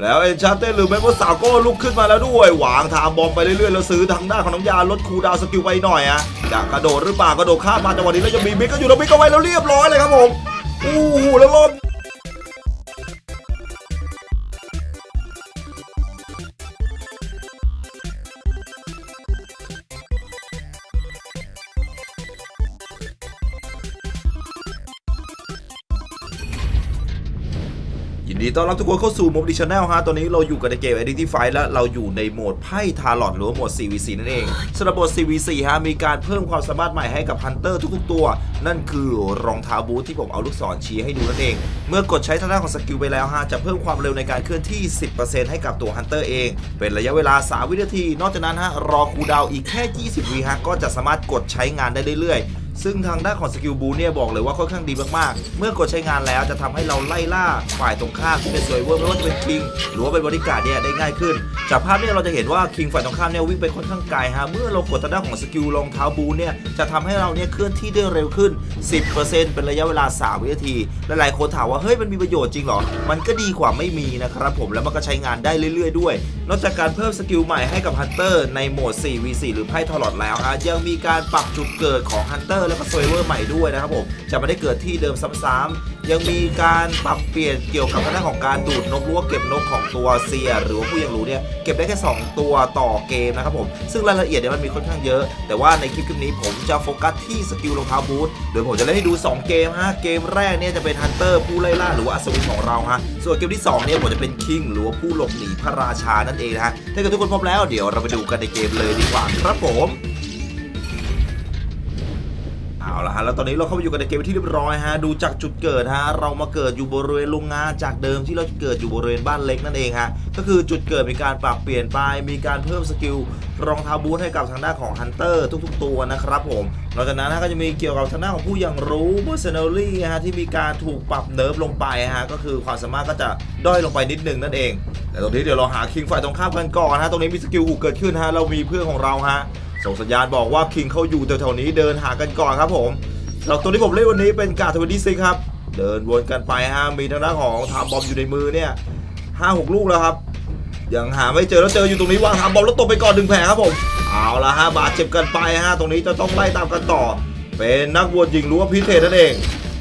แล้วเอ็นชาเต้หรือแม้ว่าสาวก็ลุกขึ้นมาแล้วด้วย หวางทามบอมไปเรื่อยๆ แล้วซื้อทางด้านของน้ำยาลดคูดาวสกิลไปหน่อยอะอยากกระโดดหรือเปล่ากระโดดข้ามมาจังหวะนี้แล้วจะมีมิกก็อยู่แล้วมิกก็ไว้แล้วเรียบร้อยเลยครับผมอู้หูแล้วรอ ยินดีต้อนรับทุกคนเข้าสู่โมบิชแนลฮะ ตอนนี้เราอยู่กันในเกม Identity และเราอยู่ในโหมดไพ่ทาร์ลอตหรือว่าโหมด CVC นั่นเองสำหรับโหมด CVC ฮะ มีการเพิ่มความสามารถใหม่ให้กับฮันเตอร์ทุกๆตัว นั่นคือรองเท้าบูทที่ผมเอาลูกศรชี้ให้ดูนั่นเอง เมื่อกดใช้ทางด้านของสกิลไปแล้วฮะ จะเพิ่มความเร็วในการเคลื่อนที่ 10%ให้กับตัวฮันเตอร์เอง เป็นระยะเวลา 3 วินาที นอกจากนั้นฮะ รอคูดาวอีกแค่ 20วิฮะ ก็จะสามารถกดใช้งานได้เรื่อยๆ ซึ่งทางด้านของสกิลบูเนี่ยบอกเลยว่าค่อนข้างดีมากๆ เมื่อกดใช้งานแล้วจะทำให้เราไล่ล่าฝ่ายตรงข้ามที่เป็นเซอร์เวอร์ไม่ว่าจะเป็นคิงหรือว่าเป็นบริการเนี่ยได้ง่ายขึ้น จากภาพเนี่ยเราจะเห็นว่าคิงฝ่ายตรงข้ามเนี่ยวิ่งไปค่อนข้างไกลฮะเมื่อเรากดทางด้านของสกิลรองเท้าบูเนี่ยจะทำให้เราเนี่ยเคลื่อนที่ได้เร็วขึ้น 10%เป็นระยะเวลา 3 วินาทีหลายๆคนถามว่าเฮ้ยมันมีประโยชน์จริงเหรอ มันก็ดีกว่าไม่มีนะครับผมแล้วมันก็ใช้งานได้เรื่อย ๆ ด้วย นอกจากการเพิ่มสกิลใหม่ให้กับฮันเตอร์ในโหมด 4v4 หรือไพ่ทอลอตแล้วฮะยังมีการปรับจุดเกิดของฮันเตอร์แล้วก็เซเวอร์ใหม่ด้วยนะครับผมจะไม่ได้เกิดที่เดิมซ้ำๆยังมีการปรับเปลี่ยนเกี่ยวกับทางด้านของการดูดนกหรือว่าเก็บนกของตัวเซียหรือว่าผู้ยังรู้เนี่ยเก็บได้แค่ 2 ตัวต่อเกมนะครับผมซึ่งรายละเอียดเนี่ยมันมีค่อนข้างเยอะ แต่ว่าในคลิปคลิปนี้ผมจะโฟกัสที่สกิลรองเท้าบูทโดยผมจะเล่นให้ดู 2 เกมฮะเกมแรกเนี่ยจะเป็นฮันเตอร์ผู้ไล่ล่าหรือว่าอัศวินของเราฮะส่วนเกมที่2เนี่ยผมจะเป็นคิงหรือว่าผู้หลบหนีพระราชานั่นเองนะฮะถ้าเกิดทุกคนพร้อมแล้วเดี๋ยวเราไปดูกันในเกมเลยดีกว่าครับผม ละฮะแล้วตอนนี้เราเข้ามาอยู่กันในเกมเป็นที่เรียบร้อยฮะดูจากจุดเกิดฮะเรามาเกิดอยู่บริเวณโรงงานจากเดิมที่เราเกิดอยู่บริเวณบ้านเล็กนั่นเองฮะก็คือจุดเกิดมีการปรับเปลี่ยนไปมีการเพิ่มสกิลรองเท้าบูทให้กับทางด้านของฮันเตอร์ทุก ๆ ตัวนะครับผมนอกจากนั้นก็จะมีเกี่ยวกับทางด้านของผู้ยังรู้เ e อร์เซนอรี่ฮะที่มีการถูกปรับเนิร์ฟลงไปฮะก็คือความสามารถก็จะด้อยลงไปนิดนึงนั่นเอง แต่ตรงนี้เดี๋ยวเราหาคิงฝ่ายตรงข้ามกันก่อนฮะตรงนี้มีสกิลหูเกิดขึ้นฮะเรามีเพื่อนของเราฮะ ส่งสัญญาณบอกว่าคิงเขาอยู่แถวๆนี้เดินหากันก่อนครับผมสำหรับตัวที่ผมเล่นวันนี้เป็นการทเวนตี้ซิครับ เดินวนกันไปฮะมีทางด้านของทามบอมอยู่ในมือเนี่ยห้าหกลูกแล้วครับ ยังหาไม่เจอแล้วเจออยู่ตรงนี้วางทามบอมแล้วตกไปก่อนหนึ่งแผลครับผมเอาละฮะบาดเจ็บกันไปฮะตรงนี้จะต้องไล่ตามกันต่อ เป็นนักบวชหญิงรู้ว่าพิเศษนั่นเอง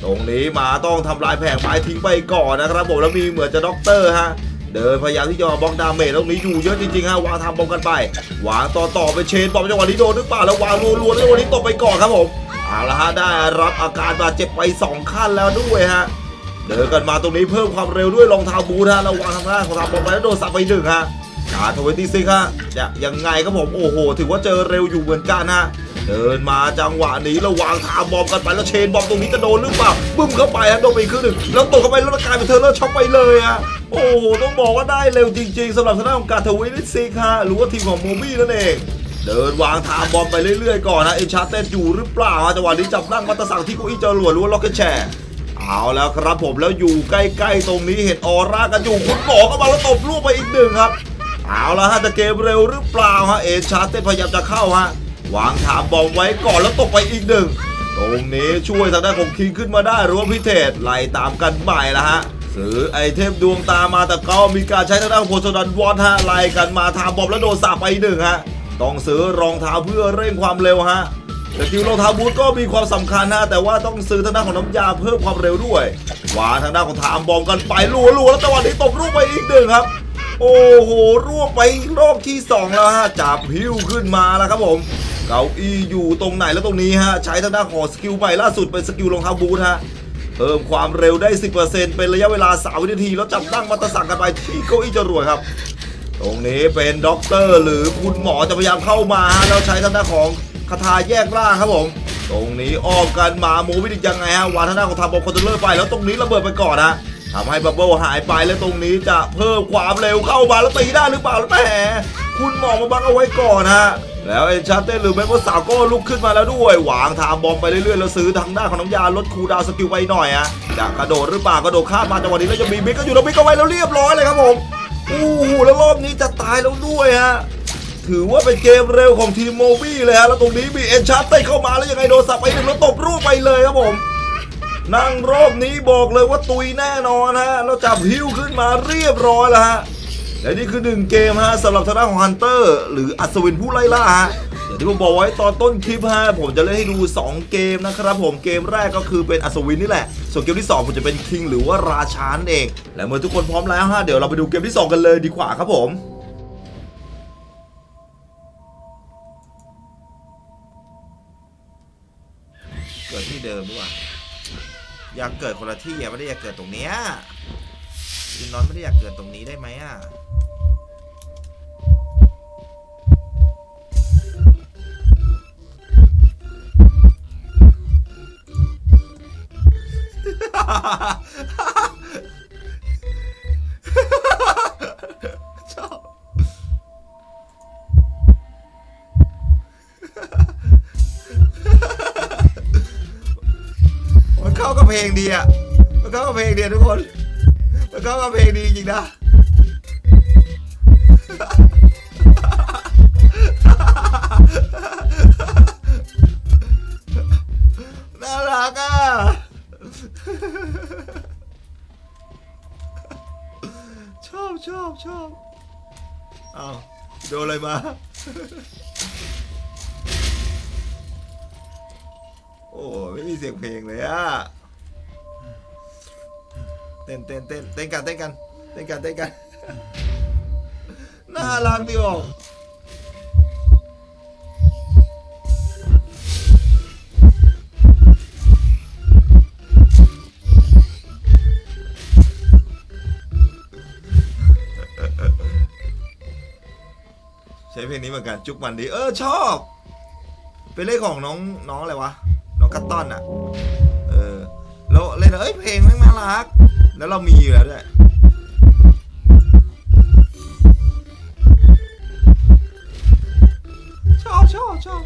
ตรงนี้มาต้องทำลายแผงไม้ทิ้งไปก่อนนะครับผมแล้วมีเหมือนจะด็อกเตอร์ฮะ เดินพยายามที่จะบล็อกดาเมจตรงนี้อยู่เยอะจริงๆฮะวางทำบอมกันไป วางต่อต่อไปเชนบอมจังหวะนี้โดนหรือเปล่าแล้ววางรัวๆแล้ววันนี้ตกไปก่อนครับผมเอาละฮะได้รับอาการบาดเจ็บไป2ขั้นแล้วด้วยฮะเดินกันมาตรงนี้เพิ่มความเร็วด้วยรองเท้าบูทฮะระวางทางด้านของทางบอลไปแล้วโดนสับไปหนึ่งฮะการทเวนตี้ซิกฮะจะยังไงครับผมโอ้โห ถือว่าเจอเร็วอยู่เหมือนกันฮะเดินมาจังหวะนี้แล้วางทาบอมกันไปแล้วเชนบอมตรงนี้จะโดนหรือเปล่าบึ้มเข้าไปฮะโดนไปครึ่งหนึ่งแล้วตกเข้าไปแล้วกลายเป็นเทอร์เลอร์ช็อปไปเลยฮะ โอ้โหต้องบอกว่าได้เร็วจริงๆสำหรับทางด้านของกาทเวนตี้ซิกฮะหรือว่าทีมของโมบี้นั่นเองเดินวางทางบอมไปเรื่อยๆก่อนนะเอชาร์เต้นอยู่หรือเปล่าฮะจังหวะนี้จับนั่งมัตตสั่งที่กุ้ยจรวดหรือว่าล็อกเก็ตแชร์เอาแล้วครับผมแล้วอยู่ใกล้ๆตรงนี้เห็นออร่ากันอยู่คุณหมอก็มาแล้วตบลูกไปอีกหนึ่งครับเอาละฮะจะเกมเร็วหรือเปล่าฮะเอชาร์เต้นพยายามจะเข้าฮะวางถามบอมไว้ก่อนแล้วตบไปอีกหนึ่งตรงนี้ช่วยทางด้านของคิงขึ้นมาได้หรือว่าพิเทศไล่ตามกันใหม่ละฮะ ซื้อไอเทมดวงตามาแต่ก็มีการใช้ทางด้านโพสดันวอนฮะไล่กันมาทามบอมแล้วโดนสาบไปหนึ่งฮะต้องซื้อรองเท้าเพื่อเร่งความเร็วฮะสกิลรองเท้าบูทก็มีความสำคัญนะแต่ว่าต้องซื้อทางด้านของน้ำยาเพิ่มความเร็วด้วยวาทางด้านของถามบอมกันไปรัวๆแล้วจังหวะนี้ตบลูกไปอีกหนึ่งครับ โอ้โหร่วงไปรอบที่ 2 แล้วฮะจับหิ้วขึ้นมาแล้วครับผมเก้าอี้อยู่ตรงไหนแล้วตรงนี้ฮะใช้ทางด้านของสกิลใหม่ล่าสุดเป็นสกิลรองเท้าบูทฮะ เพิ่มความเร็วได้ 10%เป็นระยะเวลา3วินาทีแล้วจับตั้งมาตสั่งกันไปที่เก้าอี้จรวดครับ ตรงนี้เป็นด็อกเตอร์หรือคุณหมอจะพยายามเข้ามาแล้วใช้ทางด้านของคาถาแยกร่างครับผม ตรงนี้อ้อมกันมาโมวิดิยังไงฮะวางทางด้านของทาบอลคอนโทรเลอร์ไปแล้วตรงนี้ระเบิดไปก่อนฮะทำให้บับเบิลหายไปแล้วตรงนี้จะเพิ่มความเร็วเข้ามาแล้วตีได้หรือเปล่าแล้วแต่คุณหมอมาบังเอาไว้ก่อนฮะ แล้วเอ็นชาร์เต้หรือแม้ว่าสาวก็ลุกขึ้นมาแล้วด้วยหวางทามบอมไปเรื่อยๆแล้วซื้อทางด้านของน้ำยาลดคูดาวสกิลไปหน่อยฮะอยากกระโดดหรือเปล่ากระโดดข้ามมาจังหวะนี้แล้วจะมีมิกก็อยู่แล้วมิกก็ไว้แล้วเรียบร้อยเลยครับผมอู้หูแล้วรอบนี้จะตายแล้วด้วยฮะถือว่าเป็นเกมเร็วของทีมโมบี้เลยฮะแล้วตรงนี้มีเอ็นชาร์เต้เข้ามาแล้วยังไงโดนสับไปหนึ่งแล้วตบรูปไปเลยครับผมนั่งรอบนี้บอกเลยว่าตุยแน่นอนฮะแล้วจับฮิ้วขึ้นมาเรียบร้อยแล้วฮะ และนี่คือหนึ่งเกมฮะสำหรับทางด้านของฮันเตอร์หรืออัศวินผู้ไล่ล่าฮะอย่างที่ผมบอกไว้ตอนต้นคลิปฮะผมจะเล่นให้ดู 2 เกมนะครับผมเกมแรกก็คือเป็นอัศวินนี่แหละ ส่วนเกมที่ 2 ผมจะเป็นคิงหรือว่าราชานั่นเอง และเมื่อทุกคนพร้อมแล้วฮะเดี๋ยวเราไปดูเกมที่ 2 กันเลยดีกว่าครับผมเกิดที่เดิมดีกว่าอยากเกิดคนละที่อะไม่ได้อยากเกิดตรงเนี้ยินนอนไม่ได้อยากเกิดตรงนี้ได้ไหมอะชอบมันเข้ากับเพลงดีอะมันเข้ากับเพลงดีทุกคน มันเขาเพลงดีจริงนะน่ารักอะชอบชอบชอบอ้าวโดนอะไรมาโอ้ไม่มีเสียงเพลงเลยอะ เต้นเต้นเต้นเต้นกันเต้นกันเต้นกันเต้นกัน น่ารักดิโอใช้เพลงนี้เหมือนกันจุกมันดี เออชอบ เป็นเลขของน้องน้องอะไรวะ น้องกัตตอนอะ แล้วเลยนเอ้ยเพลงแม่งน่ารัก แล้วเรามีอยู่แล้วด้วยชอบชอบชอบ